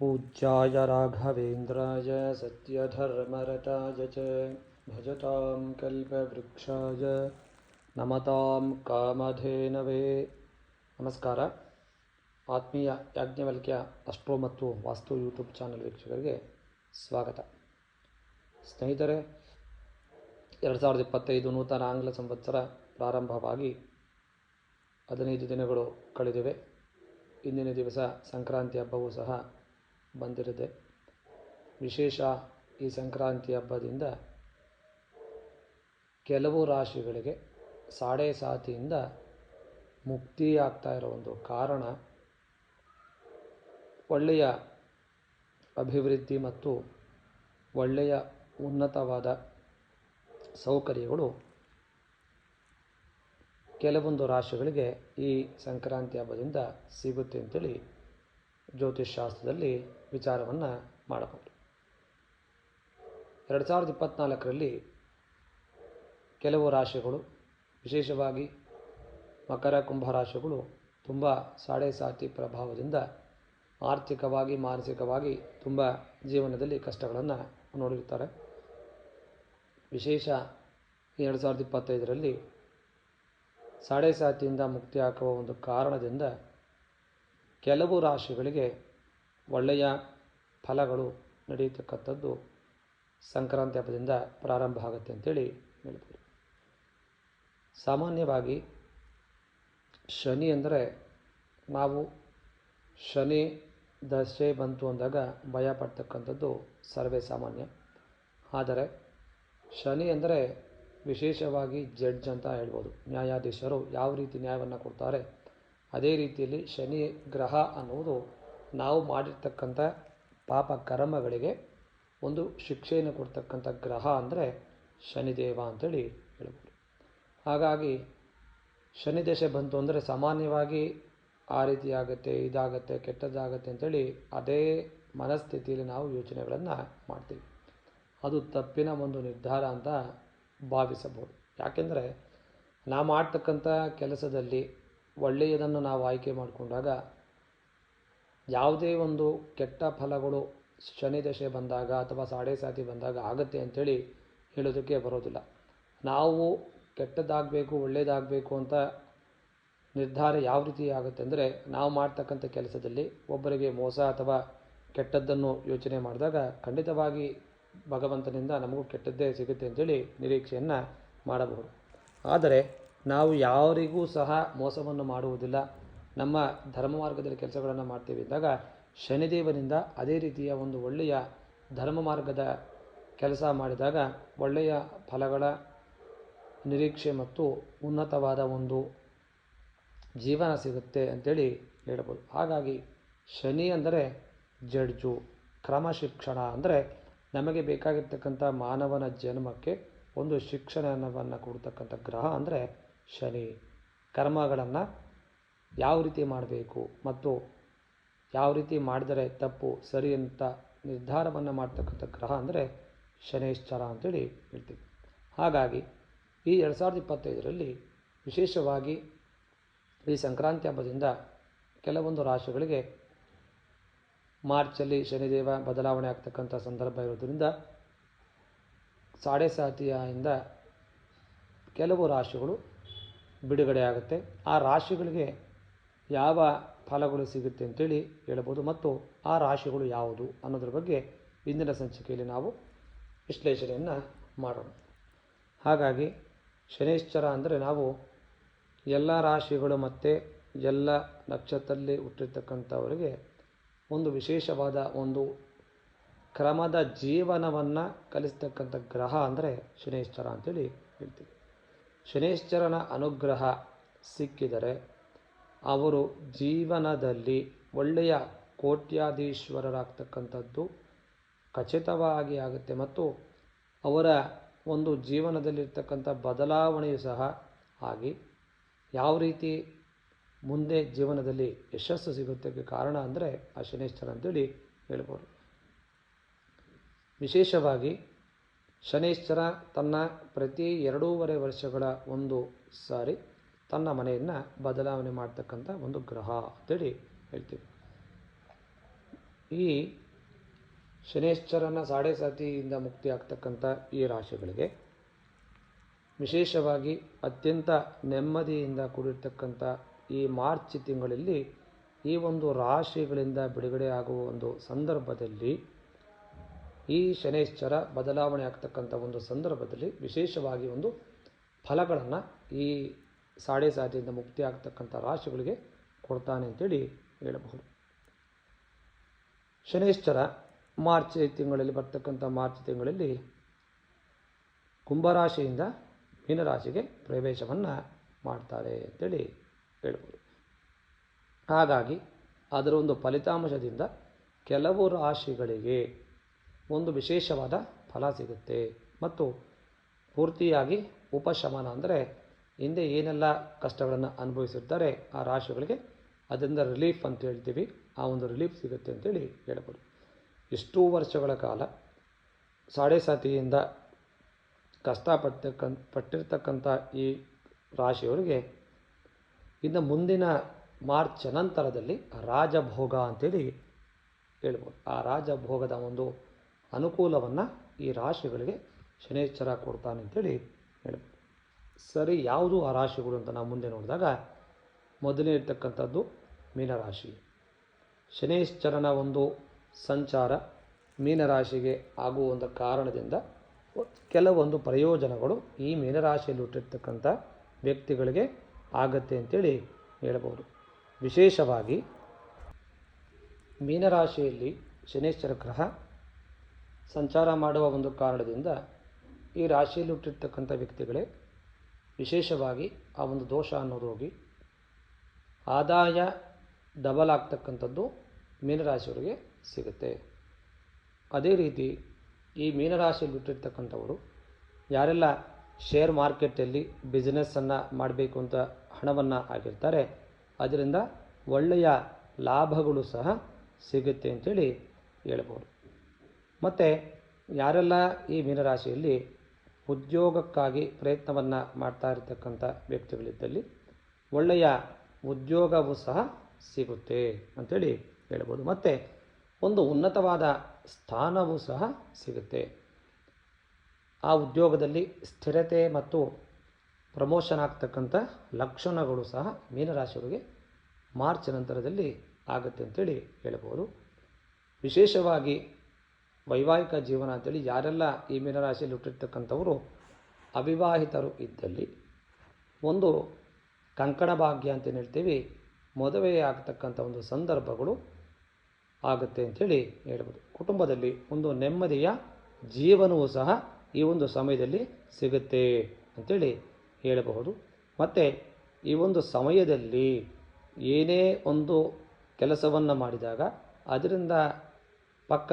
पूज्याय राघवेन्द्राय सत्यधर्मरताय च भजतां कल्पवृक्षाय ನಮತಾಂ ಕಾಮಧೇನವೇ ನಮಸ್ಕಾರ ಆತ್ಮೀಯ ಯಾಜ್ಞವಲ್ಕ್ಯ ಅಸ್ಟ್ರೋ ಮತ್ತು ವಾಸ್ತು ಯೂಟ್ಯೂಬ್ ಚಾನಲ್ ವೀಕ್ಷಕರಿಗೆ ಸ್ವಾಗತ ಸ್ನೇಹಿತರೆ ಎರಡು ಸಾವಿರದ ಇಪ್ಪತ್ತೈದು ನೂತನ ಆಂಗ್ಲ ಸಂವತ್ಸರ ಪ್ರಾರಂಭವಾಗಿ ಹದಿನೈದು ದಿನಗಳು ಕಳೆದಿವೆ ಇಂದಿನ ದಿವಸ ಸಂಕ್ರಾಂತಿ ಹಬ್ಬವೂ ಸಹ ಬಂದಿರುತ್ತೆ. ವಿಶೇಷ ಈ ಸಂಕ್ರಾಂತಿ ಹಬ್ಬದಿಂದ ಕೆಲವು ರಾಶಿಗಳಿಗೆ ಸಾಡೆ ಸಾತಿಯಿಂದ ಮುಕ್ತಿಯಾಗ್ತಾ ಇರೋ ಒಂದು ಕಾರಣ ಒಳ್ಳೆಯ ಅಭಿವೃದ್ಧಿ ಮತ್ತು ಒಳ್ಳೆಯ ಉನ್ನತವಾದ ಸೌಕರ್ಯಗಳು ಕೆಲವೊಂದು ರಾಶಿಗಳಿಗೆ ಈ ಸಂಕ್ರಾಂತಿ ಹಬ್ಬದಿಂದ ಸಿಗುತ್ತೆ ಅಂತೇಳಿ ಜ್ಯೋತಿಷ್ ಶಾಸ್ತ್ರದಲ್ಲಿ ವಿಚಾರವನ್ನು ಮಾಡಬಹುದು. ಎರಡು ಸಾವಿರದ ಇಪ್ಪತ್ನಾಲ್ಕರಲ್ಲಿ ಕೆಲವು ರಾಶಿಗಳು, ವಿಶೇಷವಾಗಿ ಮಕರ ಕುಂಭ ರಾಶಿಗಳು ತುಂಬ ಸಾಡೆ ಸಾತಿ ಪ್ರಭಾವದಿಂದ ಆರ್ಥಿಕವಾಗಿ, ಮಾನಸಿಕವಾಗಿ ತುಂಬ ಜೀವನದಲ್ಲಿ ಕಷ್ಟಗಳನ್ನು ನೋಡಿರ್ತಾರೆ ವಿಶೇಷ ಎರಡು ಸಾವಿರದ ಇಪ್ಪತ್ತೈದರಲ್ಲಿ ಸಾಡೆ ಸಾತಿಯಿಂದ ಮುಕ್ತಿ ಹಾಕುವ ಒಂದು ಕಾರಣದಿಂದ ಕೆಲವು ರಾಶಿಗಳಿಗೆ ಒಳ್ಳೆಯ ಫಲಗಳು ನಡೆಯತಕ್ಕಂಥದ್ದು ಸಂಕ್ರಾಂತಿ ಹಬ್ಬದಿಂದ ಪ್ರಾರಂಭ ಆಗುತ್ತೆ ಅಂತೇಳಿ ಹೇಳ್ಬೋದು. ಸಾಮಾನ್ಯವಾಗಿ ಶನಿ ಅಂದರೆ ನಾವು ಶನಿ ದಶೆ ಬಂತು ಅಂದಾಗ ಭಯ ಪಡ್ತಕ್ಕಂಥದ್ದು ಸರ್ವೇ ಸಾಮಾನ್ಯ. ಆದರೆ ಶನಿ ಅಂದರೆ ವಿಶೇಷವಾಗಿ ಜಡ್ಜ್ ಅಂತ ಹೇಳ್ಬೋದು. ನ್ಯಾಯಾಧೀಶರು ಯಾವ ರೀತಿ ನ್ಯಾಯವನ್ನು ಕೊಡ್ತಾರೆ ಅದೇ ರೀತಿಯಲ್ಲಿ ಶನಿ ಗ್ರಹ ಅನ್ನುವುದು ನಾವು ಮಾಡಿರ್ತಕ್ಕಂಥ ಪಾಪ ಕರ್ಮಗಳಿಗೆ ಒಂದು ಶಿಕ್ಷೆಯನ್ನು ಕೊಡ್ತಕ್ಕಂಥ ಗ್ರಹ ಅಂದರೆ ಶನಿದೇವ ಅಂತೇಳಿ ಹೇಳ್ಬೋದು. ಹಾಗಾಗಿ ಶನಿ ದಶೆ ಬಂತು ಅಂದರೆ ಸಾಮಾನ್ಯವಾಗಿ ಆ ರೀತಿ ಆಗುತ್ತೆ, ಇದಾಗುತ್ತೆ ಕೆಟ್ಟದ್ದಾಗುತ್ತೆ ಅಂತೇಳಿ ಅದೇ ಮನಸ್ಥಿತಿಯಲ್ಲಿ ನಾವು ಯೋಚನೆಗಳನ್ನು ಮಾಡ್ತೀವಿ. ಅದು ತಪ್ಪಿನ ಒಂದು ನಿರ್ಧಾರ ಅಂತ ಭಾವಿಸಬಹುದು. ಯಾಕೆಂದರೆ ನಾವು ಮಾಡ್ತಕ್ಕಂಥ ಕೆಲಸದಲ್ಲಿ ಒಳ್ಳೆಯದನ್ನು ನಾವು ಆಯ್ಕೆ ಮಾಡಿಕೊಂಡಾಗ ಯಾವುದೇ ಒಂದು ಕೆಟ್ಟ ಫಲಗಳು ಶನಿ ದಶೆ ಬಂದಾಗ ಅಥವಾ ಸಾಡೆ ಸಾತಿ ಬಂದಾಗ ಆಗುತ್ತೆ ಅಂಥೇಳಿ ಹೇಳೋದಕ್ಕೆ ಬರೋದಿಲ್ಲ. ನಾವು ಕೆಟ್ಟದ್ದಾಗಬೇಕು, ಒಳ್ಳೆಯದಾಗಬೇಕು ಅಂತ ನಿರ್ಧಾರ ಯಾವ ರೀತಿ ಆಗುತ್ತೆ ಅಂದರೆ ನಾವು ಮಾಡ್ತಕ್ಕಂಥ ಕೆಲಸದಲ್ಲಿ ಒಬ್ಬರಿಗೆ ಮೋಸ ಅಥವಾ ಕೆಟ್ಟದ್ದನ್ನು ಯೋಚನೆ ಮಾಡಿದಾಗ ಖಂಡಿತವಾಗಿ ಭಗವಂತನಿಂದ ನಮಗೂ ಕೆಟ್ಟದ್ದೇ ಸಿಗುತ್ತೆ ಅಂತೇಳಿ ನಿರೀಕ್ಷೆಯನ್ನು ಮಾಡಬಹುದು. ಆದರೆ ನಾವು ಯಾರಿಗೂ ಸಹ ಮೋಸವನ್ನು ಮಾಡುವುದಿಲ್ಲ. ನಮ್ಮ ಧರ್ಮ ಮಾರ್ಗದಲ್ಲಿ ಕೆಲಸಗಳನ್ನು ಮಾಡ್ತೀವಿ ಅಂದಾಗ ಶನಿದೇವನಿಂದ ಅದೇ ರೀತಿಯ ಒಂದು ಒಳ್ಳೆಯ ಧರ್ಮ ಮಾರ್ಗದ ಕೆಲಸ ಮಾಡಿದಾಗ ಒಳ್ಳೆಯ ಫಲಗಳ ನಿರೀಕ್ಷೆ ಮತ್ತು ಉನ್ನತವಾದ ಒಂದು ಜೀವನ ಸಿಗುತ್ತೆ ಅಂತೇಳಿ ಹೇಳ್ಬೋದು. ಹಾಗಾಗಿ ಶನಿ ಅಂದರೆ ಜಡ್ಜು, ಕ್ರಮಶಿಕ್ಷಣ ಅಂದರೆ ನಮಗೆ ಬೇಕಾಗಿರ್ತಕ್ಕಂಥ ಮಾನವನ ಜನ್ಮಕ್ಕೆ ಒಂದು ಶಿಕ್ಷಣವನ್ನು ಕೊಡ್ತಕ್ಕಂಥ ಗ್ರಹ ಅಂದರೆ ಶನಿ. ಕರ್ಮಗಳನ್ನು ಯಾವ ರೀತಿ ಮಾಡಬೇಕು ಮತ್ತು ಯಾವ ರೀತಿ ಮಾಡಿದರೆ ತಪ್ಪು, ಸರಿ ಅಂತ ನಿರ್ಧಾರವನ್ನು ಮಾಡ್ತಕ್ಕಂಥ ಗ್ರಹ ಅಂದರೆ ಶನೇಶ್ಚರ ಅಂತೇಳಿ ಹೇಳ್ತೀವಿ. ಹಾಗಾಗಿ ಈ ಎರಡು ಸಾವಿರದ ಇಪ್ಪತ್ತೈದರಲ್ಲಿ ವಿಶೇಷವಾಗಿ ಈ ಸಂಕ್ರಾಂತಿ ಹಬ್ಬದಿಂದ ಕೆಲವೊಂದು ರಾಶಿಗಳಿಗೆ ಮಾರ್ಚಲ್ಲಿ ಶನಿದೇವ ಬದಲಾವಣೆ ಆಗ್ತಕ್ಕಂಥ ಸಂದರ್ಭ ಇರೋದರಿಂದ ಸಾಡೆ ಸಾತಿಯಿಂದ ಕೆಲವು ರಾಶಿಗಳು ಬಿಡುಗಡೆ ಆಗುತ್ತೆ. ಆ ರಾಶಿಗಳಿಗೆ ಯಾವ ಫಲಗಳು ಸಿಗುತ್ತೆ ಅಂತೇಳಿ ಹೇಳ್ಬೋದು. ಮತ್ತು ಆ ರಾಶಿಗಳು ಯಾವುದು ಅನ್ನೋದ್ರ ಬಗ್ಗೆ ಇಂದಿನ ಸಂಚಿಕೆಯಲ್ಲಿ ನಾವು ವಿಶ್ಲೇಷಣೆಯನ್ನು ಮಾಡೋಣ. ಹಾಗಾಗಿ ಶನೇಶ್ಚರ ಅಂದರೆ ನಾವು ಎಲ್ಲ ರಾಶಿಗಳು ಮತ್ತು ಎಲ್ಲ ನಕ್ಷತ್ರದಲ್ಲಿ ಹುಟ್ಟಿರ್ತಕ್ಕಂಥವರಿಗೆ ಒಂದು ವಿಶೇಷವಾದ ಒಂದು ಕ್ರಮದ ಜೀವನವನ್ನು ಕಲಿಸ್ತಕ್ಕಂಥ ಗ್ರಹ ಅಂದರೆ ಶನೇಶ್ಚರ ಅಂತೇಳಿ ಹೇಳ್ತೀವಿ. ಶನೇಶ್ಚರನ ಅನುಗ್ರಹ ಸಿಕ್ಕಿದರೆ ಅವರು ಜೀವನದಲ್ಲಿ ಒಳ್ಳೆಯ ಕೋಟ್ಯಾಧೀಶ್ವರರಾಗ್ತಕ್ಕಂಥದ್ದು ಖಚಿತವಾಗಿ ಆಗುತ್ತೆ. ಮತ್ತು ಅವರ ಒಂದು ಜೀವನದಲ್ಲಿರ್ತಕ್ಕಂಥ ಬದಲಾವಣೆಯು ಸಹ ಆಗಿ ಯಾವ ರೀತಿ ಮುಂದೆ ಜೀವನದಲ್ಲಿ ಯಶಸ್ಸು ಸಿಗುತ್ತಕ್ಕೆ ಕಾರಣ ಅಂದರೆ ಆ ಶನೇಶ್ವರ ಅಂತೇಳಿ ಹೇಳ್ಬೋದು. ವಿಶೇಷವಾಗಿ ಶನೇಶ್ವರ ತನ್ನ ಪ್ರತಿ ಎರಡೂವರೆ ವರ್ಷಗಳ ಒಂದು ಸಾರಿ ತನ್ನ ಮನೆಯನ್ನು ಬದಲಾವಣೆ ಮಾಡ್ತಕ್ಕಂಥ ಒಂದು ಗ್ರಹ ಅಂತೇಳಿ ಹೇಳ್ತೀವಿ. ಈ ಶನೇಶ್ವರನ ಸಾಡೆ ಸಾತಿಯಿಂದ ಮುಕ್ತಿ ಆಗ್ತಕ್ಕಂಥ ಈ ರಾಶಿಗಳಿಗೆ ವಿಶೇಷವಾಗಿ ಅತ್ಯಂತ ನೆಮ್ಮದಿಯಿಂದ ಕೂಡಿರ್ತಕ್ಕಂಥ ಈ ಮಾರ್ಚ್ ತಿಂಗಳಲ್ಲಿ ಈ ಒಂದು ರಾಶಿಗಳಿಂದ ಬಿಡುಗಡೆ ಆಗುವ ಒಂದು ಸಂದರ್ಭದಲ್ಲಿ ಈ ಶನೈಶ್ಚರ ಬದಲಾವಣೆ ಆಗ್ತಕ್ಕಂಥ ಒಂದು ಸಂದರ್ಭದಲ್ಲಿ ವಿಶೇಷವಾಗಿ ಒಂದು ಫಲಗಳನ್ನು ಈ ಸಾಡೆ ಸಾಧ್ಯದಿಂದ ಮುಕ್ತಿ ಆಗ್ತಕ್ಕಂಥ ರಾಶಿಗಳಿಗೆ ಕೊಡ್ತಾನೆ ಅಂತೇಳಿ ಹೇಳಬಹುದು. ಶನೈಶ್ಚರ ಮಾರ್ಚ್ ತಿಂಗಳಲ್ಲಿ ಬರ್ತಕ್ಕಂಥ ಮಾರ್ಚ್ ತಿಂಗಳಲ್ಲಿ ಕುಂಭರಾಶಿಯಿಂದ ಮೀನರಾಶಿಗೆ ಪ್ರವೇಶವನ್ನು ಮಾಡ್ತಾರೆ ಅಂತೇಳಿ ಹೇಳ್ಬೋದು ಹಾಗಾಗಿ ಅದರ ಒಂದು ಫಲಿತಾಂಶದಿಂದ ಕೆಲವು ರಾಶಿಗಳಿಗೆ ಒಂದು ವಿಶೇಷವಾದ ಫಲ ಸಿಗುತ್ತೆ. ಮತ್ತು ಪೂರ್ತಿಯಾಗಿ ಉಪಶಮನ ಅಂದರೆ ಹಿಂದೆ ಏನೆಲ್ಲ ಕಷ್ಟಗಳನ್ನು ಅನುಭವಿಸುತ್ತಾರೆ ಆ ರಾಶಿಗಳಿಗೆ ಅದರಿಂದ ರಿಲೀಫ್ ಅಂತ ಹೇಳ್ತೀವಿ. ಆ ಒಂದು ರಿಲೀಫ್ ಸಿಗುತ್ತೆ ಅಂತೇಳಿ ಹೇಳ್ಬೋದು. ಎಷ್ಟೋ ವರ್ಷಗಳ ಕಾಲ ಸಾಡೆ ಸಾತಿಯಿಂದ ಕಷ್ಟಪಡ್ತಕ್ಕಂಥ, ಪಟ್ಟಿರ್ತಕ್ಕಂಥ ಈ ರಾಶಿಯವರಿಗೆ ಇನ್ನು ಮುಂದಿನ ಮಾರ್ಚ್ ನಂತರದಲ್ಲಿ ರಾಜಭೋಗ ಅಂತೇಳಿ ಹೇಳ್ಬೋದು. ಆ ರಾಜಭೋಗದ ಒಂದು ಅನುಕೂಲವನ್ನು ಈ ರಾಶಿಗಳಿಗೆ ಶನೇಶ್ವರ ಕೊಡ್ತಾನೆ ಅಂತೇಳಿ ಹೇಳ್ಬೋದು. ಸರಿ, ಯಾವುದು ಆ ರಾಶಿಗಳು ಅಂತ ನಾವು ಮುಂದೆ ನೋಡಿದಾಗ ಮೊದಲನೇ ಇರ್ತಕ್ಕಂಥದ್ದು ಮೀನರಾಶಿ. ಶನೇಶ್ವರನ ಒಂದು ಸಂಚಾರ ಮೀನರಾಶಿಗೆ ಆಗುವಂಥ ಕಾರಣದಿಂದ ಕೆಲವೊಂದು ಪ್ರಯೋಜನಗಳು ಈ ಮೀನರಾಶಿಯಲ್ಲಿ ಹುಟ್ಟಿರ್ತಕ್ಕಂಥ ವ್ಯಕ್ತಿಗಳಿಗೆ ಆಗತ್ತೆ ಅಂತೇಳಿ ಹೇಳಬಹುದು ವಿಶೇಷವಾಗಿ ಮೀನರಾಶಿಯಲ್ಲಿ ಶನೇಶ್ವರ ಗ್ರಹ ಸಂಚಾರ ಮಾಡುವ ಒಂದು ಕಾರಣದಿಂದ ಈ ರಾಶಿಯಲ್ಲಿ ಹುಟ್ಟಿರ್ತಕ್ಕಂಥ ವ್ಯಕ್ತಿಗಳೇ ವಿಶೇಷವಾಗಿ ಆ ಒಂದು ದೋಷ ಅನ್ನೋದು ಹೋಗಿ ಆದಾಯ ಡಬಲ್ ಆಗ್ತಕ್ಕಂಥದ್ದು ಮೀನರಾಶಿಯವರಿಗೆ ಸಿಗುತ್ತೆ. ಅದೇ ರೀತಿ ಈ ಮೀನರಾಶಿಯಲ್ಲಿ ಬಿಟ್ಟಿರ್ತಕ್ಕಂಥವರು ಯಾರೆಲ್ಲ ಶೇರ್ ಮಾರ್ಕೆಟಲ್ಲಿ ಬಿಸ್ನೆಸ್ಸನ್ನು ಮಾಡಬೇಕು ಅಂತ ಹಣವನ್ನು ಆಗಿರ್ತಾರೆ, ಅದರಿಂದ ಒಳ್ಳೆಯ ಲಾಭಗಳು ಸಹ ಸಿಗುತ್ತೆ ಅಂತೇಳಿ ಹೇಳ್ಬೋದು. ಮತ್ತು ಯಾರೆಲ್ಲ ಈ ಮೀನರಾಶಿಯಲ್ಲಿ ಉದ್ಯೋಗಕ್ಕಾಗಿ ಪ್ರಯತ್ನವನ್ನು ಮಾಡ್ತಾ ಇರತಕ್ಕಂಥ ವ್ಯಕ್ತಿಗಳಿದ್ದಲ್ಲಿ ಒಳ್ಳೆಯ ಉದ್ಯೋಗವೂ ಸಹ ಸಿಗುತ್ತೆ ಅಂಥೇಳಿ ಹೇಳ್ಬೋದು. ಮತ್ತು ಒಂದು ಉನ್ನತವಾದ ಸ್ಥಾನವೂ ಸಹ ಸಿಗುತ್ತೆ. ಆ ಉದ್ಯೋಗದಲ್ಲಿ ಸ್ಥಿರತೆ ಮತ್ತು ಪ್ರಮೋಷನ್ ಆಗ್ತಕ್ಕಂಥ ಲಕ್ಷಣಗಳು ಸಹ ಮೀನರಾಶಿಯವರಿಗೆ ಮಾರ್ಚ್ ನಂತರದಲ್ಲಿ ಆಗುತ್ತೆ ಅಂತೇಳಿ ಹೇಳ್ಬೋದು. ವಿಶೇಷವಾಗಿ ವೈವಾಹಿಕ ಜೀವನ ಅಂತೇಳಿ ಯಾರೆಲ್ಲ ಈ ಮೀನರಾಶಿಯಲ್ಲಿ ಹುಟ್ಟಿರ್ತಕ್ಕಂಥವರು ಅವಿವಾಹಿತರು ಇದ್ದಲ್ಲಿ ಒಂದು ಕಂಕಣ ಭಾಗ್ಯ ಅಂತ ಹೇಳ್ತೀವಿ ಮದುವೆ ಆಗ್ತಕ್ಕಂಥ ಒಂದು ಸಂದರ್ಭಗಳು ಆಗುತ್ತೆ ಅಂಥೇಳಿ ಹೇಳ್ಬೋದು. ಕುಟುಂಬದಲ್ಲಿ ಒಂದು ನೆಮ್ಮದಿಯ ಜೀವನವೂ ಸಹ ಈ ಒಂದು ಸಮಯದಲ್ಲಿ ಸಿಗುತ್ತೆ ಅಂಥೇಳಿ ಹೇಳಬಹುದು. ಮತ್ತು ಈ ಒಂದು ಸಮಯದಲ್ಲಿ ಏನೇ ಒಂದು ಕೆಲಸವನ್ನು ಮಾಡಿದಾಗ ಅದರಿಂದ ಪಕ್ಕ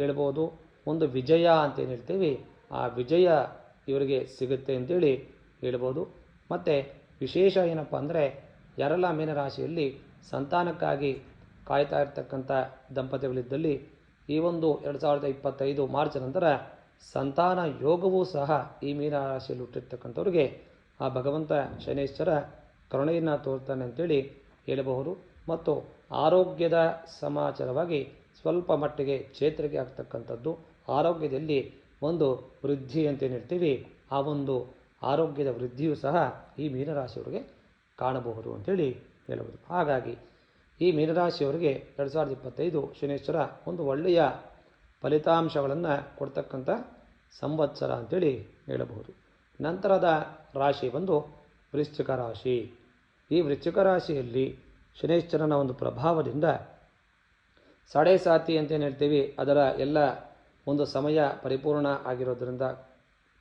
ಹೇಳ್ಬೋದು, ಒಂದು ವಿಜಯ ಅಂತ ಏನು ಹೇಳ್ತೀವಿ, ಆ ವಿಜಯ ಇವರಿಗೆ ಸಿಗುತ್ತೆ ಅಂತೇಳಿ ಹೇಳ್ಬೋದು. ಮತ್ತು ವಿಶೇಷ ಏನಪ್ಪ ಅಂದರೆ ಮೀನ ಮೀನರಾಶಿಯಲ್ಲಿ ಸಂತಾನಕ್ಕಾಗಿ ಕಾಯ್ತಾ ಇರ್ತಕ್ಕಂಥ ದಂಪತಿಗಳಿದ್ದಲ್ಲಿ, ಈ ಒಂದು ಎರಡು ಸಾವಿರದ ಇಪ್ಪತ್ತೈದು ಮಾರ್ಚ್ ನಂತರ ಸಂತಾನ ಯೋಗವೂ ಸಹ ಈ ಮೀನರಾಶಿಯಲ್ಲಿ ಹುಟ್ಟಿರ್ತಕ್ಕಂಥವ್ರಿಗೆ, ಆ ಭಗವಂತ ಶನೇಶ್ವರ ಕರುಣೆಯನ್ನು ತೋರ್ತಾನೆ ಅಂತೇಳಿ ಹೇಳಬಹುದು. ಮತ್ತು ಆರೋಗ್ಯದ ಸಮಾಚಾರವಾಗಿ ಸ್ವಲ್ಪ ಮಟ್ಟಿಗೆ ಚೇತರಿಕೆ ಆಗ್ತಕ್ಕಂಥದ್ದು ಆರೋಗ್ಯದಲ್ಲಿ ಒಂದು ವೃದ್ಧಿ ಅಂತ ಏನು ಹೇಳ್ತೀವಿ, ಆ ಒಂದು ಆರೋಗ್ಯದ ವೃದ್ಧಿಯೂ ಸಹ ಈ ಮೀನರಾಶಿಯವರಿಗೆ ಕಾಣಬಹುದು ಅಂತೇಳಿ ಹೇಳಬಹುದು ಹಾಗಾಗಿ ಈ ಮೀನರಾಶಿಯವರಿಗೆ ಎರಡು ಸಾವಿರದ ಇಪ್ಪತ್ತೈದು ಶನೇಶ್ವರ ಒಂದು ಒಳ್ಳೆಯ ಫಲಿತಾಂಶಗಳನ್ನು ಕೊಡ್ತಕ್ಕಂಥ ಸಂವತ್ಸರ ಅಂತೇಳಿ ಹೇಳಬಹುದು. ನಂತರದ ರಾಶಿ ಬಂದು ವೃಶ್ಚಿಕ ರಾಶಿ. ಈ ವೃಶ್ಚಿಕ ರಾಶಿಯಲ್ಲಿ ಶನೇಶ್ವರನ ಒಂದು ಪ್ರಭಾವದಿಂದ ಸಾಡೆ ಸಾತಿ ಅಂತೇನು ಹೇಳ್ತೀವಿ, ಅದರ ಎಲ್ಲ ಒಂದು ಸಮಯ ಪರಿಪೂರ್ಣ ಆಗಿರೋದರಿಂದ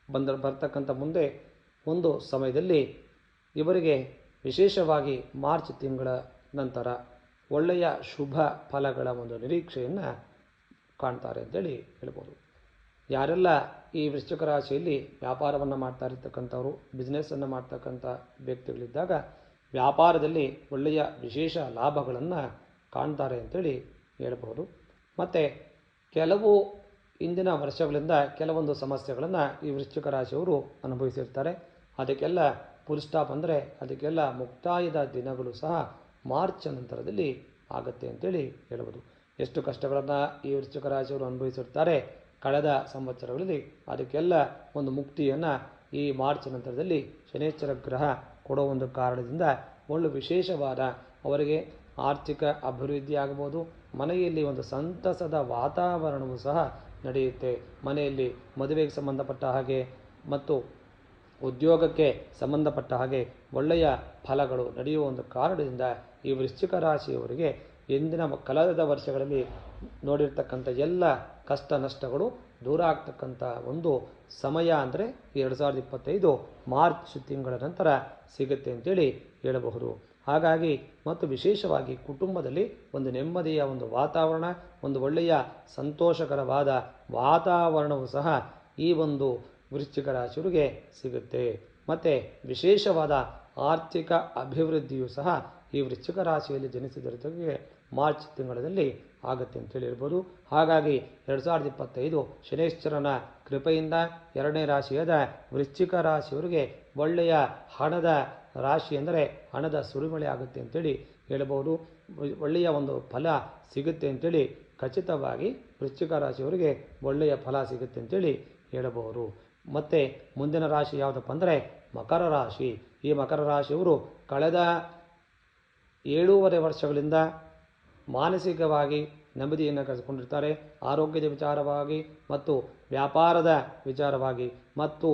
ಬಂದ, ಬರ್ತಕ್ಕಂಥ ಮುಂದೆ ಒಂದು ಸಮಯದಲ್ಲಿ ಇವರಿಗೆ ವಿಶೇಷವಾಗಿ ಮಾರ್ಚ್ ತಿಂಗಳ ನಂತರ ಒಳ್ಳೆಯ ಶುಭ ಫಲಗಳ ಒಂದು ನಿರೀಕ್ಷೆಯನ್ನು ಕಾಣ್ತಾರೆ ಅಂತೇಳಿ ಹೇಳ್ಬೋದು. ಯಾರೆಲ್ಲ ಈ ವೃಶ್ಚಿಕ ರಾಶಿಯಲ್ಲಿ ವ್ಯಾಪಾರವನ್ನು ಮಾಡ್ತಾ ಇರ್ತಕ್ಕಂಥವ್ರು ಬಿಸ್ನೆಸ್ಸನ್ನು ಮಾಡ್ತಕ್ಕಂಥ ವ್ಯಕ್ತಿಗಳಿದ್ದಾಗ ವ್ಯಾಪಾರದಲ್ಲಿ ಒಳ್ಳೆಯ ವಿಶೇಷ ಲಾಭಗಳನ್ನು ಕಾಣ್ತಾರೆ ಅಂತೇಳಿ ಹೇಳ್ಬೋದು ಮತ್ತು ಕೆಲವು ಇಂದಿನ ವರ್ಷಗಳಿಂದ ಕೆಲವೊಂದು ಸಮಸ್ಯೆಗಳನ್ನು ಈ ವೃಶ್ಚಿಕ ರಾಶಿಯವರು ಅನುಭವಿಸಿರ್ತಾರೆ. ಅದಕ್ಕೆಲ್ಲ ಫುಲ್ ಸ್ಟಾಪ್ ಅಂದರೆ ಅದಕ್ಕೆಲ್ಲ ಮುಕ್ತಾಯದ ದಿನಗಳು ಸಹ ಮಾರ್ಚ್ ನಂತರದಲ್ಲಿ ಆಗುತ್ತೆ ಅಂತೇಳಿ ಹೇಳ್ಬೋದು ಎಷ್ಟು ಕಷ್ಟಗಳನ್ನು ಈ ವೃಶ್ಚಿಕ ರಾಶಿಯವರು ಅನುಭವಿಸಿರ್ತಾರೆ ಕಳೆದ ಸಂವತ್ಸರಗಳಲ್ಲಿ, ಅದಕ್ಕೆಲ್ಲ ಒಂದು ಮುಕ್ತಿಯನ್ನು ಈ ಮಾರ್ಚ್ ನಂತರದಲ್ಲಿ ಶನೇಶ್ವರ ಗ್ರಹ ಕೊಡೋ ಒಂದು ಕಾರಣದಿಂದ ಒಳ್ಳೆ ವಿಶೇಷವಾದ ಅವರಿಗೆ ಆರ್ಥಿಕ ಅಭಿವೃದ್ಧಿ ಆಗ್ಬೋದು ಮನೆಯಲ್ಲಿ ಒಂದು ಸಂತಸದ ವಾತಾವರಣವೂ ಸಹ ನಡೆಯುತ್ತೆ. ಮನೆಯಲ್ಲಿ ಮದುವೆಗೆ ಸಂಬಂಧಪಟ್ಟ ಹಾಗೆ ಮತ್ತು ಉದ್ಯೋಗಕ್ಕೆ ಸಂಬಂಧಪಟ್ಟ ಹಾಗೆ ಒಳ್ಳೆಯ ಫಲಗಳು ನಡೆಯುವ ಒಂದು ಕಾರಣದಿಂದ ಈ ವೃಶ್ಚಿಕ ರಾಶಿಯವರಿಗೆ ಇಂದಿನ ಕಳೆದ ವರ್ಷಗಳಲ್ಲಿ ನೋಡಿರ್ತಕ್ಕಂಥ ಎಲ್ಲ ಕಷ್ಟ ನಷ್ಟಗಳು ದೂರ ಆಗ್ತಕ್ಕಂಥ ಒಂದು ಸಮಯ ಅಂದರೆ ಎರಡು ಸಾವಿರದ ಇಪ್ಪತ್ತೈದು ಮಾರ್ಚ್ ತಿಂಗಳ ನಂತರ ಸಿಗುತ್ತೆ ಅಂತೇಳಿ ಹೇಳಬಹುದು. ಹಾಗಾಗಿ ಮತ್ತು ವಿಶೇಷವಾಗಿ ಕುಟುಂಬದಲ್ಲಿ ಒಂದು ನೆಮ್ಮದಿಯ ಒಂದು ವಾತಾವರಣ, ಒಂದು ಒಳ್ಳೆಯ ಸಂತೋಷಕರವಾದ ವಾತಾವರಣವು ಸಹ ಈ ಒಂದು ವೃಶ್ಚಿಕ ರಾಶಿಯವರಿಗೆ ಸಿಗುತ್ತೆ. ಮತ್ತು ವಿಶೇಷವಾದ ಆರ್ಥಿಕ ಅಭಿವೃದ್ಧಿಯು ಸಹ ಈ ವೃಶ್ಚಿಕ ರಾಶಿಯಲ್ಲಿ ಜನಿಸಿದವರಿಗೆ ಮಾರ್ಚ್ ತಿಂಗಳಲ್ಲಿ ಆಗುತ್ತೆ ಅಂತ ಹೇಳಿರ್ಬೋದು. ಹಾಗಾಗಿ ಎರಡು ಸಾವಿರದ ಇಪ್ಪತ್ತೈದು ಶನೇಶ್ವರನ ಕೃಪೆಯಿಂದ ಎರಡನೇ ರಾಶಿಯಾದ ವೃಶ್ಚಿಕ ರಾಶಿಯವರಿಗೆ ಒಳ್ಳೆಯ ಹಣದ ರಾಶಿ ಅಂದರೆ ಹಣದ ಸುರಿಮಳೆ ಆಗುತ್ತೆ ಅಂತೇಳಿ ಹೇಳಬಹುದು ಒಳ್ಳೆಯ ಒಂದು ಫಲ ಸಿಗುತ್ತೆ ಅಂತೇಳಿ ಖಚಿತವಾಗಿ ವೃಶ್ಚಿಕ ರಾಶಿಯವರಿಗೆ ಒಳ್ಳೆಯ ಫಲ ಸಿಗುತ್ತೆ ಅಂತೇಳಿ ಹೇಳಬಹುದು ಮತ್ತು ಮುಂದಿನ ರಾಶಿ ಯಾವುದಪ್ಪ ಅಂದರೆ ಮಕರ ರಾಶಿ. ಈ ಮಕರ ರಾಶಿಯವರು ಕಳೆದ ಏಳೂವರೆ ವರ್ಷಗಳಿಂದ ಮಾನಸಿಕವಾಗಿ ನೆಮ್ಮದಿಯನ್ನು ಕಳೆದುಕೊಂಡಿರ್ತಾರೆ. ಆರೋಗ್ಯದ ವಿಚಾರವಾಗಿ ಮತ್ತು ವ್ಯಾಪಾರದ ವಿಚಾರವಾಗಿ ಮತ್ತು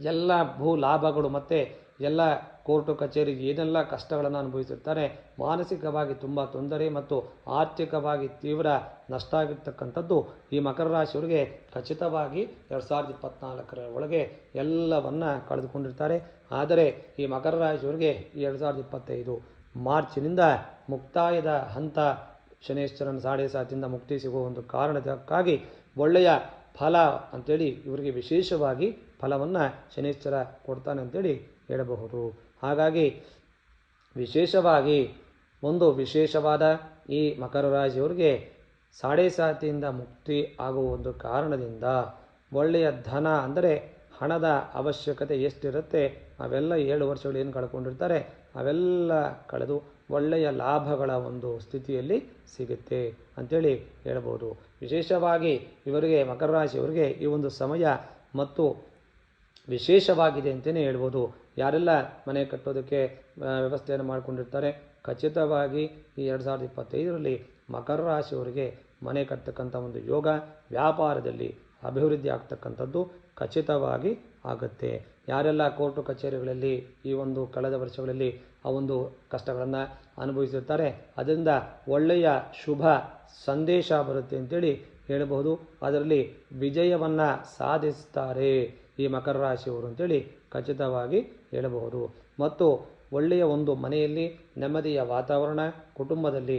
ಎಲ್ಲ ಭೂ ಲಾಭಗಳು ಮತ್ತು ಎಲ್ಲ ಕೋರ್ಟು ಕಚೇರಿ ಏನೆಲ್ಲ ಕಷ್ಟಗಳನ್ನು ಅನುಭವಿಸುತ್ತಾರೆ ಮಾನಸಿಕವಾಗಿ ತುಂಬ ತೊಂದರೆ ಮತ್ತು ಆರ್ಥಿಕವಾಗಿ ತೀವ್ರ ನಷ್ಟ ಆಗಿರ್ತಕ್ಕಂಥದ್ದು ಈ ಮಕರ ರಾಶಿಯವರಿಗೆ ಖಚಿತವಾಗಿ ಎರಡು ಸಾವಿರದ ಇಪ್ಪತ್ನಾಲ್ಕರ ಒಳಗೆ ಎಲ್ಲವನ್ನು ಕಳೆದುಕೊಂಡಿರ್ತಾರೆ. ಆದರೆ ಈ ಮಕರ ರಾಶಿಯವರಿಗೆ ಎರಡು ಸಾವಿರದ ಇಪ್ಪತ್ತೈದು ಮಾರ್ಚಿನಿಂದ ಮುಕ್ತಾಯದ ಹಂತ ಶನೇಶ್ವರನ ಸಾಡೆ ಸಾತಿಯಿಂದ ಮುಕ್ತಿ ಸಿಗುವ ಒಂದು ಕಾರಣಕ್ಕಾಗಿ ಒಳ್ಳೆಯ ಫಲ ಅಂತೇಳಿ ಇವರಿಗೆ ವಿಶೇಷವಾಗಿ ಫಲವನ್ನು ಶನೇಶ್ವರ ಕೊಡ್ತಾನೆ ಅಂತೇಳಿ ಹೇಳಬಹುದು. ಹಾಗಾಗಿ ವಿಶೇಷವಾಗಿ ಒಂದು ವಿಶೇಷವಾದ ಈ ಮಕರ ರಾಶಿಯವರಿಗೆ ಸಾಡೆ ಸಾತಿಯಿಂದ ಮುಕ್ತಿ ಆಗುವ ಒಂದು ಕಾರಣದಿಂದ ಒಳ್ಳೆಯ ಧನ ಅಂದರೆ ಹಣದ ಅವಶ್ಯಕತೆ ಎಷ್ಟಿರುತ್ತೆ ಅವೆಲ್ಲ ಏಳು ವರ್ಷಗಳು ಏನು ಕಳ್ಕೊಂಡಿರ್ತಾರೆ ಅವೆಲ್ಲ ಕಳೆದು ಒಳ್ಳೆಯ ಲಾಭಗಳ ಒಂದು ಸ್ಥಿತಿಯಲ್ಲಿ ಸಿಗುತ್ತೆ ಅಂಥೇಳಿ ಹೇಳ್ಬೋದು. ವಿಶೇಷವಾಗಿ ಇವರಿಗೆ ಮಕರ ರಾಶಿಯವರಿಗೆ ಈ ಒಂದು ಸಮಯ ಮತ್ತು ವಿಶೇಷವಾಗಿದೆ ಅಂತಲೇ ಹೇಳ್ಬೋದು. ಯಾರೆಲ್ಲ ಮನೆ ಕಟ್ಟೋದಕ್ಕೆ ವ್ಯವಸ್ಥೆಯನ್ನು ಮಾಡಿಕೊಂಡಿರ್ತಾರೆ, ಖಚಿತವಾಗಿ ಈ ಎರಡು ಸಾವಿರದ ಇಪ್ಪತ್ತೈದರಲ್ಲಿ ಮಕರ ರಾಶಿಯವರಿಗೆ ಮನೆ ಕಟ್ಟತಕ್ಕಂಥ ಒಂದು ಯೋಗ ವ್ಯಾಪಾರದಲ್ಲಿ ಅಭಿವೃದ್ಧಿ ಆಗ್ತಕ್ಕಂಥದ್ದು ಖಚಿತವಾಗಿ ಆಗುತ್ತೆ. ಯಾರೆಲ್ಲ ಕೋರ್ಟು ಕಚೇರಿಗಳಲ್ಲಿ ಈ ಒಂದು ಕಳೆದ ವರ್ಷಗಳಲ್ಲಿ ಆ ಒಂದು ಕಷ್ಟಗಳನ್ನು ಅನುಭವಿಸಿರ್ತಾರೆ, ಅದರಿಂದ ಒಳ್ಳೆಯ ಶುಭ ಸಂದೇಶ ಬರುತ್ತೆ ಅಂತೇಳಿ ಹೇಳಬಹುದು. ಅದರಲ್ಲಿ ವಿಜಯವನ್ನು ಸಾಧಿಸ್ತಾರೆ ಈ ಮಕರ ರಾಶಿಯವರು ಅಂತೇಳಿ ಖಚಿತವಾಗಿ ಹೇಳಬಹುದು. ಮತ್ತು ಒಳ್ಳೆಯ ಒಂದು ಮನೆಯಲ್ಲಿ ನೆಮ್ಮದಿಯ ವಾತಾವರಣ, ಕುಟುಂಬದಲ್ಲಿ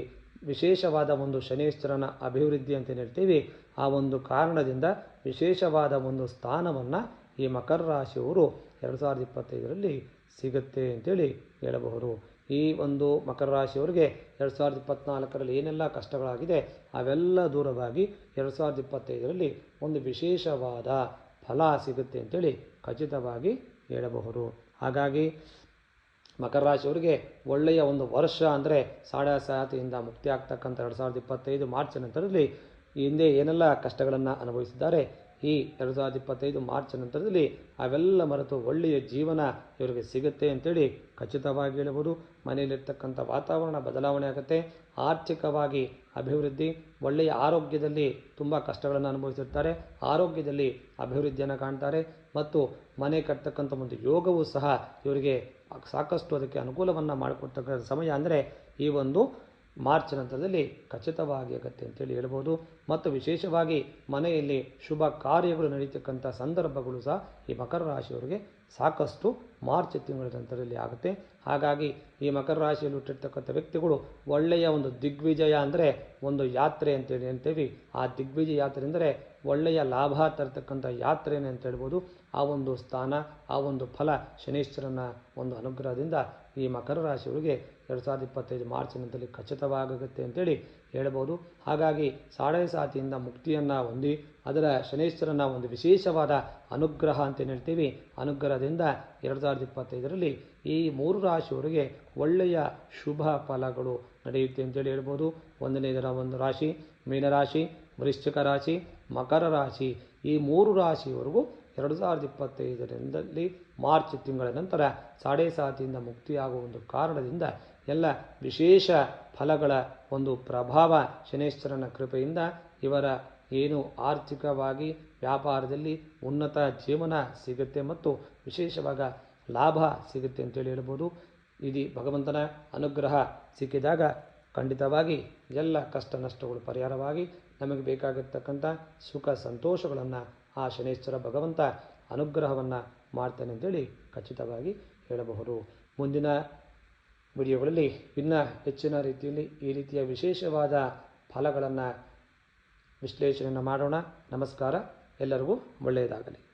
ವಿಶೇಷವಾದ ಒಂದು ಶನೇಶ್ವರನ ಅಭಿವೃದ್ಧಿ ಅಂತ ಹೇಳ್ತೀವಿ. ಆ ಒಂದು ಕಾರಣದಿಂದ ವಿಶೇಷವಾದ ಒಂದು ಸ್ಥಾನವನ್ನು ಈ ಮಕರ ರಾಶಿಯವರು ಎರಡು ಸಾವಿರದ ಇಪ್ಪತ್ತೈದರಲ್ಲಿ ಸಿಗುತ್ತೆ ಅಂತೇಳಿ ಹೇಳಬಹುದು. ಈ ಒಂದು ಮಕರ ರಾಶಿಯವರಿಗೆ ಎರಡು ಸಾವಿರದ ಇಪ್ಪತ್ತ್ನಾಲ್ಕರಲ್ಲಿ ಏನೆಲ್ಲ ಕಷ್ಟಗಳಾಗಿದೆ, ಅವೆಲ್ಲ ದೂರವಾಗಿ ಎರಡು ಸಾವಿರದ ಇಪ್ಪತ್ತೈದರಲ್ಲಿ ಒಂದು ವಿಶೇಷವಾದ ಫಲ ಸಿಗುತ್ತೆ ಅಂತೇಳಿ ಖಚಿತವಾಗಿ ಹೇಳಬಹುದು. ಹಾಗಾಗಿ ಮಕರ ರಾಶಿಯವರಿಗೆ ಒಳ್ಳೆಯ ಒಂದು ವರ್ಷ ಅಂದರೆ ಸಾಡ ಸಾತಿಯಿಂದ ಮುಕ್ತಿ ಆಗ್ತಕ್ಕಂಥ ಎರಡು ಸಾವಿರದ ಇಪ್ಪತ್ತೈದು ಮಾರ್ಚ್ ನಂತರದಲ್ಲಿ ಹಿಂದೆ ಏನೆಲ್ಲ ಕಷ್ಟಗಳನ್ನು ಅನುಭವಿಸಿದ್ದಾರೆ, ಈ ಎರಡು ಸಾವಿರದ ಇಪ್ಪತ್ತೈದು ಮಾರ್ಚ್ ನಂತರದಲ್ಲಿ ಅವೆಲ್ಲ ಮರೆತು ಒಳ್ಳೆಯ ಜೀವನ ಇವರಿಗೆ ಸಿಗುತ್ತೆ ಅಂತೇಳಿ ಖಚಿತವಾಗಿ ಹೇಳಬಹುದು. ಮನೆಯಲ್ಲಿರ್ತಕ್ಕಂಥ ವಾತಾವರಣ ಬದಲಾವಣೆ ಆಗುತ್ತೆ, ಆರ್ಥಿಕವಾಗಿ ಅಭಿವೃದ್ಧಿ, ಒಳ್ಳೆಯ ಆರೋಗ್ಯದಲ್ಲಿ ತುಂಬ ಕಷ್ಟಗಳನ್ನು ಅನುಭವಿಸಿರ್ತಾರೆ, ಆರೋಗ್ಯದಲ್ಲಿ ಅಭಿವೃದ್ಧಿಯನ್ನು ಕಾಣ್ತಾರೆ ಮತ್ತು ಮನೆ ಕಟ್ತಕ್ಕಂಥ ಒಂದು ಯೋಗವು ಸಹ ಇವರಿಗೆ ಸಾಕಷ್ಟು ಅದಕ್ಕೆ ಅನುಕೂಲವನ್ನು ಮಾಡಿಕೊಡ್ತಕ್ಕಂಥ ಸಮಯ ಅಂದರೆ ಈ ಒಂದು ಮಾರ್ಚ್ ನಂತರದಲ್ಲಿ ಖಚಿತವಾಗಿ ಆಗುತ್ತೆ ಅಂತೇಳಿ ಹೇಳ್ಬೋದು. ಮತ್ತು ವಿಶೇಷವಾಗಿ ಮನೆಯಲ್ಲಿ ಶುಭ ಕಾರ್ಯಗಳು ನಡೀತಕ್ಕಂಥ ಸಂದರ್ಭಗಳು ಸಹ ಈ ಮಕರ ರಾಶಿಯವರಿಗೆ ಸಾಕಷ್ಟು ಮಾರ್ಚ್ ತಿಂಗಳ ನಂತರದಲ್ಲಿ ಆಗುತ್ತೆ. ಹಾಗಾಗಿ ಈ ಮಕರ ರಾಶಿಯಲ್ಲಿ ಹುಟ್ಟಿರ್ತಕ್ಕಂಥ ವ್ಯಕ್ತಿಗಳು ಒಳ್ಳೆಯ ಒಂದು ದಿಗ್ವಿಜಯ ಅಂದರೆ ಒಂದು ಯಾತ್ರೆ ಅಂತೇಳಿ ಅಂತೇವಿ ಆ ದಿಗ್ವಿಜಯ ಯಾತ್ರೆ ಅಂದರೆ ಒಳ್ಳೆಯ ಲಾಭ ತರತಕ್ಕಂಥ ಯಾತ್ರೆನೇ ಅಂತ ಹೇಳ್ಬೋದು. ಆ ಒಂದು ಸ್ಥಾನ, ಆ ಒಂದು ಫಲ ಶನೀಶ್ವರನ ಒಂದು ಅನುಗ್ರಹದಿಂದ ಈ ಮಕರ ರಾಶಿಯವರಿಗೆ ಎರಡು ಸಾವಿರದ ಇಪ್ಪತ್ತೈದು ಮಾರ್ಚ್ ದಿನದಲ್ಲಿ ಖಚಿತವಾಗುತ್ತೆ ಅಂತೇಳಿ ಹೇಳ್ಬೋದು. ಹಾಗಾಗಿ ಸಾಡೆ ಸಾತಿಯಿಂದ ಮುಕ್ತಿಯನ್ನು ಹೊಂದಿ, ಅದರ ಶನೇಶ್ವರನ ಒಂದು ವಿಶೇಷವಾದ ಅನುಗ್ರಹ ಅಂತ ಹೇಳ್ತೀವಿ, ಅನುಗ್ರಹದಿಂದ ಎರಡು ಸಾವಿರದ ಇಪ್ಪತ್ತೈದರಲ್ಲಿ ಈ ಮೂರು ರಾಶಿಯವರಿಗೆ ಒಳ್ಳೆಯ ಶುಭ ಫಲಗಳು ನಡೆಯುತ್ತೆ ಅಂತೇಳಿ ಹೇಳ್ಬೋದು. ಒಂದನೇದರ ಒಂದು ರಾಶಿ, ಮೀನರಾಶಿ, ವೃಶ್ಚಿಕ ರಾಶಿ ಮಕರ ರಾಶಿ. ಈ ಮೂರು ರಾಶಿಯವರೆಗೂ ಎರಡು ಸಾವಿರದ ಇಪ್ಪತ್ತೈದರಿಂದಲ್ಲಿ ಮಾರ್ಚ್ ತಿಂಗಳ ನಂತರ ಸಾಡೆ ಸಾತಿಯಿಂದ ಮುಕ್ತಿಯಾಗುವ ಒಂದು ಕಾರಣದಿಂದ ಎಲ್ಲ ವಿಶೇಷ ಫಲಗಳ ಒಂದು ಪ್ರಭಾವ ಶನೇಶ್ವರನ ಕೃಪೆಯಿಂದ ಇವರ ಏನು ಆರ್ಥಿಕವಾಗಿ ವ್ಯಾಪಾರದಲ್ಲಿ ಉನ್ನತ ಜೀವನ ಸಿಗುತ್ತೆ ಮತ್ತು ವಿಶೇಷವಾಗ ಲಾಭ ಸಿಗುತ್ತೆ ಅಂತೇಳಿ ಹೇಳ್ಬೋದು. ಇದು ಭಗವಂತನ ಅನುಗ್ರಹ ಸಿಕ್ಕಿದಾಗ ಖಂಡಿತವಾಗಿ ಎಲ್ಲ ಕಷ್ಟ ನಷ್ಟಗಳು ಪರಿಹಾರವಾಗಿ ನಮಗೆ ಬೇಕಾಗಿರ್ತಕ್ಕಂಥ ಸುಖ ಸಂತೋಷಗಳನ್ನು ಆ ಶನೇಶ್ವರ ಭಗವಂತ ಅನುಗ್ರಹವನ್ನು ಮಾಡ್ತಾನೆ ಅಂತೇಳಿ ಖಚಿತವಾಗಿ ಹೇಳಬಹುದು. ಮುಂದಿನ ವಿಡಿಯೋಗಳಲ್ಲಿ ಭಿನ್ನ ಹೆಚ್ಚಿನ ರೀತಿಯಲ್ಲಿ ಈ ರೀತಿಯ ವಿಶೇಷವಾದ ಫಲಗಳನ್ನು ವಿಶ್ಲೇಷಣೆಯನ್ನು ಮಾಡೋಣ. ನಮಸ್ಕಾರ. ಎಲ್ಲರಿಗೂ ಒಳ್ಳೆಯದಾಗಲಿ.